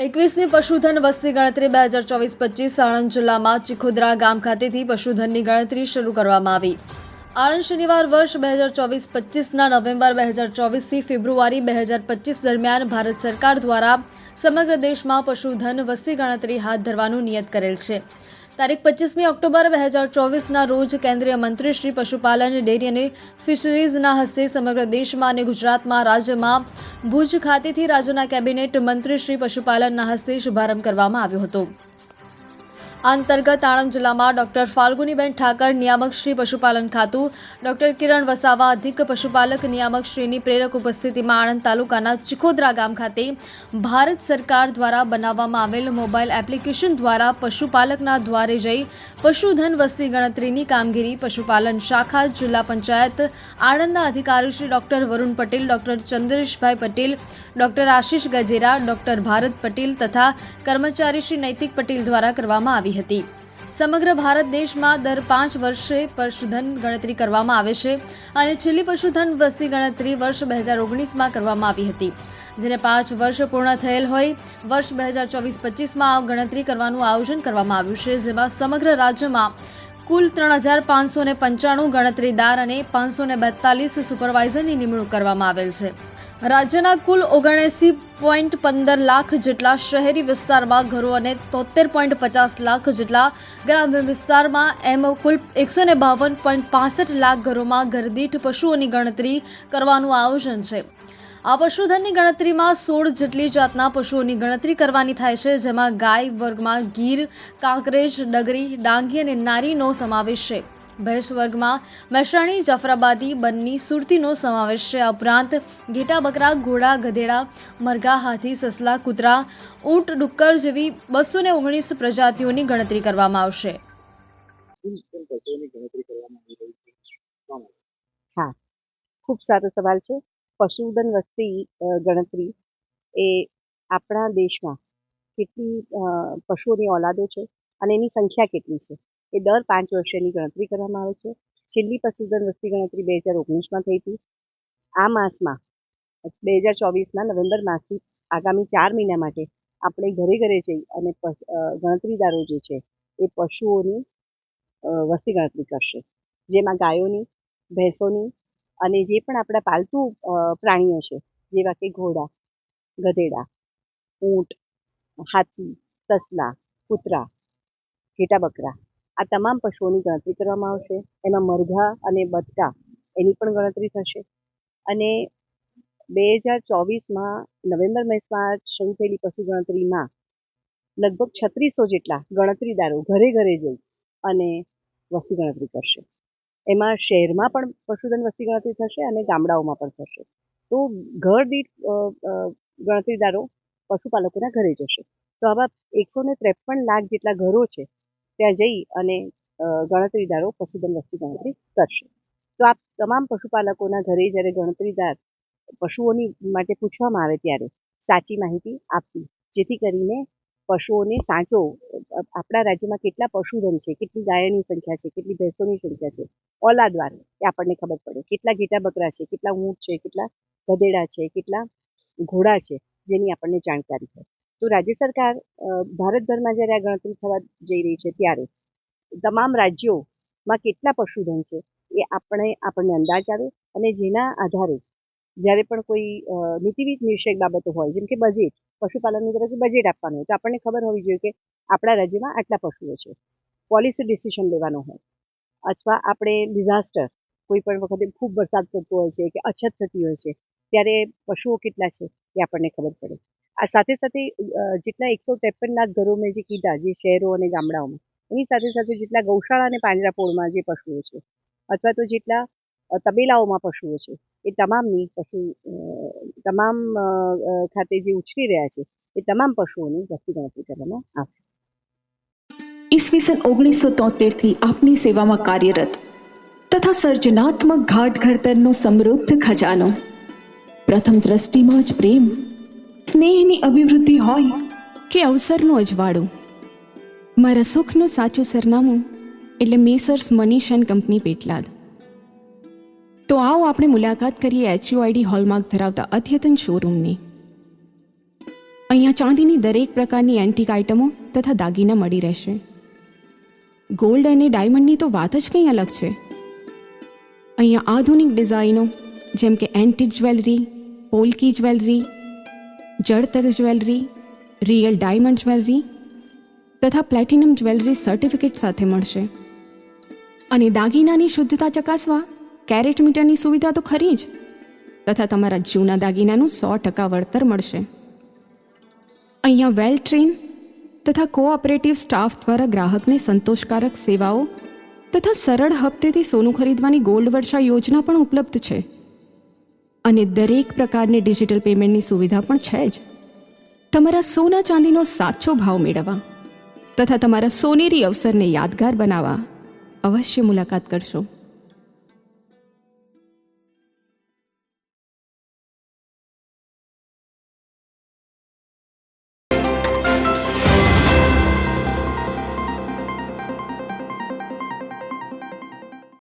એકવીસમી પશુધન વસ્તી ગણતરી બે હજાર ચોવીસ પચીસ આણંદ જિલ્લામાં ચિખોદરા ગામ ખાતેથી પશુધનની ગણતરી શરૂ કરવામાં આવી. આણંદ શનિવાર વર્ષ બે હજાર ચોવીસ પચીસના નવેમ્બર બે હજાર ચોવીસથી ફેબ્રુઆરી બે હજાર પચીસ દરમિયાન ભારત સરકાર દ્વારા સમગ્ર દેશમાં પશુધન વસ્તી ગણતરી હાથ ધરવાનું નિયત કરેલ છે. તારીખ પચીસમી ઓક્ટોબર બે હજાર ચોવીસના રોજ કેન્દ્રીય મંત્રી શ્રી પશુપાલન, ડેરી અને ફિશરીઝના હસ્તે સમગ્ર દેશમાં અને ગુજરાતમાં રાજ્યમાં ભુજ ખાતેથી રાજ્યના કેબિનેટ મંત્રી શ્રી પશુપાલનના હસ્તે શુભારંભ કરવામાં આવ્યો હતો. અંતર્ગત આણંદ જિલ્લામાં ડોક્ટર ફાલ્ગુનીબેન ઠાકર નિયામક શ્રી પશુપાલન ખાતું, ડોક્ટર કિરણ વસાવા અધિક પશુપાલક નિયામક શ્રીની પ્રેરક ઉપસ્થિતિમાં આણંદ તાલુકાના ચિખોદરા ગામ ખાતે ભારત સરકાર દ્વારા બનાવવામાં આવેલ મોબાઈલ એપ્લિકેશન દ્વારા પશુપાલકના દ્વારે જઈ પશુધન વસ્તી ગણતરીની કામગીરી પશુપાલન શાખા, જિલ્લા પંચાયત, આણંદના અધિકારી Shri doctor Varun Patel, doctor Chandreshbhai Patel, doctor Ashish Gajera, doctor Bharat Patel તથા કર્મચારી શ્રી નૈતિક પટેલ દ્વારા કરવામાં આવી હતી. સમગ્ર ભારત દેશમાં દર પાંચ વર્ષે પશુધન ગણતરી કરવામાં આવે છે અને છેલ્લી પશુધન વસ્તી ગણતરી વર્ષ બે હજાર ઓગણીસમાં કરવામાં આવી હતી. જેને પાંચ વર્ષ પૂર્ણ થયેલ હોય, વર્ષ બે હજાર ચોવીસ પચીસમાં આ ગણતરી કરવાનું આયોજન કરવામાં આવ્યું છે, જેમાં સમગ્ર રાજ્યમાં કુલ ત્રણ હજાર પાંચસો ને પંચાણું ગણતરીદાર અને પાંચસો ને બેતાલીસ સુપરવાઇઝરની નિમણૂક કરવામાં આવેલ છે. રાજ્યના કુલ ઓગણએંસી પોઈન્ટ પંદર લાખ જેટલા શહેરી વિસ્તારમાં ઘરો અને તોતેર પોઈન્ટ પચાસ લાખ જેટલા ગ્રામ્ય વિસ્તારમાં એમ કુલ એકસો ને બાવન પોઈન્ટ પાસઠ લાખ ઘરોમાં ઘરદીઠ પશુઓની ગણતરી કરવાનું આયોજન છે. આ પશુધનની ગણતરીમાં સોળ જેટલી જાતના પશુઓની ગણતરી કરવાની થાય છે, જેમાં ગાય, વર્ગમાં ગીર, કાંકરેજ, ડગરી, ડાંગી અને નારીનો સમાવેશ છે. ભેંસ વર્ગમાં મહેસાણી જાફરાબાદી બન્ની સુરતીનો સમાવેશ છે. આ ઉપરાંત ઘેટા બકરા ઘોડા ગધેડા મરઘા હાથી સસલા કૂતરા ઊંટ ડુક્કર જેવી બસો ને ઓગણીસ પ્રજાતિઓની ગણતરી કરવામાં આવશે? હા. ખૂબ સારો સવાલ છે. પશુધન વસ્તી ગણતરી એ આપણા દેશમાં કેટલી પશુઓની ઓલાદો છે અને એની સંખ્યા કેટલી છે? એ દર પાંચ વર્ષેની ગણતરી કરવામાં આવે છે. છેલ્લી પશુધન વસ્તી ગણતરી બે હજાર ઓગણીસમાં થઈ હતી. આ માસમાં, બે હજાર ચોવીસના નવેમ્બર માસથી આગામી ચાર મહિના માટે આપણે ઘરે ઘરે જઈ અને ગણતરીદારો જે છે એ પશુઓની વસ્તી ગણતરી કરશે. જેમાં ગાયોની, ભેંસોની અને જે પણ આપણા પાલતુ પ્રાણીઓ છે, જેવા કે ઘોડા, ગધેડા, ઊંટ, હાથી સસલા કૂતરા ઘેટા બકરા આ તમામ પશુઓની ગણતરી કરવામાં આવશે. એમાં મરઘા અને બટકા એની પણ ગણતરી થશે. અને બે હજાર ચોવીસમાં નવેમ્બર માસમાં શરૂ થયેલી પશુ ગણતરીમાં લગભગ છત્રીસો જેટલા ગણતરીદારો ઘરે ઘરે જઈ અને વસ્તી ગણતરી કરશે. એમાં શહેરમાં પણ પશુધન વસ્તી ગણતરી થશે અને ગામડાઓમાં પણ થશે. તો ઘર દીઠ ગણતરીદારો પશુપાલકોના ઘરે જશે. તો આવા એકસો ને ત્રેપન લાખ જેટલા ઘરો છે ત્યાં જઈ અને ગણતરીદારો પશુધન વસ્તી ગણતરી કરશે. તો આ તમામ પશુપાલકોના ઘરે જ્યારે ગણતરીદાર પશુઓની માટે પૂછવામાં આવે ત્યારે સાચી માહિતી આપવી. જેથી કરીને પશુઓને સાચો, આપણા રાજ્યમાં કેટલા પશુધન છે, કેટલી ગાયોની સંખ્યા છે, કેટલી ભેંસોની સંખ્યા છે ઓલાદવાર એ આપણને ખબર પડે. કેટલા ઘેટા બકરા છે, કેટલા ઊંટ છે, કેટલા ગધેડા છે, કેટલા ઘોડા છે, જેની આપણને જાણકારી હોય. તો રાજ્ય સરકાર ભારતભરમાં જ્યારે આ ગણતરી થવા જઈ રહી છે ત્યારે તમામ રાજ્યોમાં કેટલા પશુધન છે એ આપણે, આપણને અંદાજ આવે અને જેના આધારે જ્યારે પણ કોઈ નીતિવિધ નીતિ બાબતો હોય, જેમ કે બજેટ પશુપાલનની તરફથી બજેટ આપવાનું હોય, તો આપણને ખબર હોવી જોઈએ કે આપણા રાજ્યમાં આટલા પશુઓ છે. પોલિસી ડિસિશન લેવાનો હોય અથવા આપણે ડિઝાસ્ટર કોઈ પણ વખતે ખૂબ વરસાદ પડતો હોય છે કે અછત થતી હોય છે, ત્યારે પશુઓ કેટલા છે એ આપણને ખબર પડે. આ સાથે સાથે જેટલા એકસો ત્રેપન લાખ ઘરો મેં જે કીધા, જે શહેરો અને ગામડાઓમાં, એની સાથે સાથે જેટલા ગૌશાળા અને પાંજરાપોળમાં જે પશુઓ છે, અથવા તો જેટલા તબેલાઓમાં પશુઓ છે, એ તમામની પશુ તમામ ખાતે જે ઉછરી રહ્યા છે, એ તમામ પશુઓની વસ્તી ગણતરી કરવામાં આવશે. ઈસવીસન ઓગણીસો તોતેરથી આપની સેવામાં કાર્યરત તથા સર્જનાત્મક ઘાટ ઘડતરનો સમૃદ્ધ ખજાનો. પ્રથમ દ્રષ્ટિમાં જ પ્રેમ સ્નેહની અભિવૃદ્ધિ હોય કે અવસરનું અજવાળું? મારા સુખનું સાચું સરનામું એટલે messrs Manish and company Petlad. તો આવો આપણે મુલાકાત કરીએ એચયુઆઈડી હોલમાર્ક ધરાવતા અદ્યતન શોરૂમની. અહીંયા ચાંદીની દરેક પ્રકારની એન્ટિક આઇટમો તથા દાગીના મળી રહેશે. ગોલ્ડ અને ડાયમંડની તો વાત જ કંઈ અલગ છે. અહીંયા આધુનિક ડિઝાઇનો જેમ કે એન્ટિક જ્વેલરી પોલકી જ્વેલરી જળતર જ્વેલરી, રિયલ ડાયમંડ જ્વેલરી તથા પ્લેટિનમ જ્વેલરી સર્ટિફિકેટ સાથે મળશે. અને દાગીનાની શુદ્ધતા ચકાસવા કેરેટ મીટરની સુવિધા તો ખરી જ. તથા તમારા જૂના દાગીનાનું સો ટકા વળતર મળશે. અહીંયા વેલ ટ્રેન તથા કોઓપરેટિવ સ્ટાફ દ્વારા ગ્રાહકને સંતોષકારક સેવાઓ તથા સરળ હપ્તેથી સોનું ખરીદવાની ગોલ્ડ વર્ષા યોજના પણ ઉપલબ્ધ છે. અને દરેક પ્રકારની ડિજિટલ પેમેન્ટની સુવિધા પણ છે જ. તમારા સોના ચાંદીનો સાચો ભાવ મેળવવા તથા તમારા સોનેરી અવસરને યાદગાર બનાવવા અવશ્ય મુલાકાત કરશો.